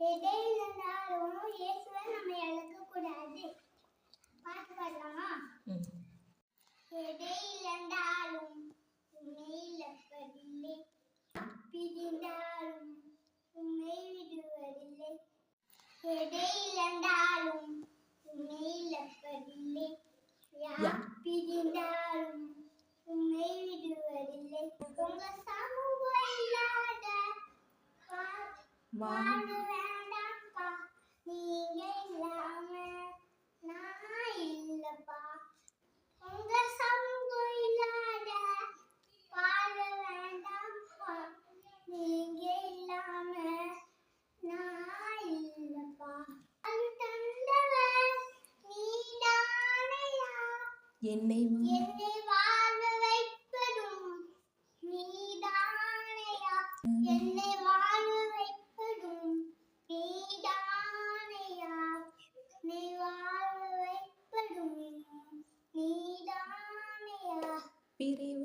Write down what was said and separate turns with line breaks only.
எதே இருந்தாலும் இயேசுவை நம்ம இழக்கக்கூடாது பாட்டு பாடலாமா எதை இழந்தாலும் உன்னை இழப்பதில்லை பிரிந்தாலும் உண்மை விடுவதில்லை எதை இழந்தாலும் இழப்பதில்லை யார் பிரிந்தாலும் உன்னை விடுவதில்லை உங்க சமூகம் இல்லாத வா-
வா
வாழ வேண்டாம்ப்பா. நீங்க இல்லாம நான் இல்லப்பா. உங்க சமூகம் இல்லாத வாழ வேண்டாம்ப்பா. நீங்க இல்லாம நான் இல்லப்பா. அது தந்தவர் நீதானையா?
என்னை
என்னை வாழ வைப்பதும் நீதானையா? என்னை பிரிவு